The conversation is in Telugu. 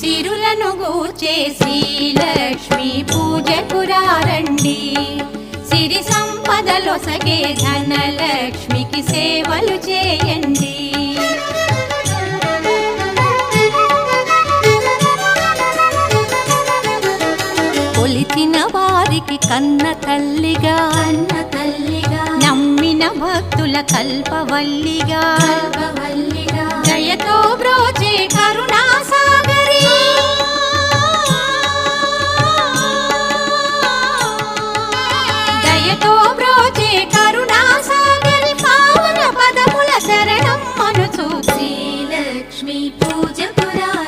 సిరులను గూర్చే శ్రీలక్ష్మి పూజకు రారండి సిరి సంపదలొసగే ధనలక్ష్మికి సేవలు చేయండి. కొలిచిన వారికి కన్న తల్లిగా అన్న తల్లిగా నమ్మిన భక్తుల కల్పవల్లిగా కల్పవల్లిగా 不见不散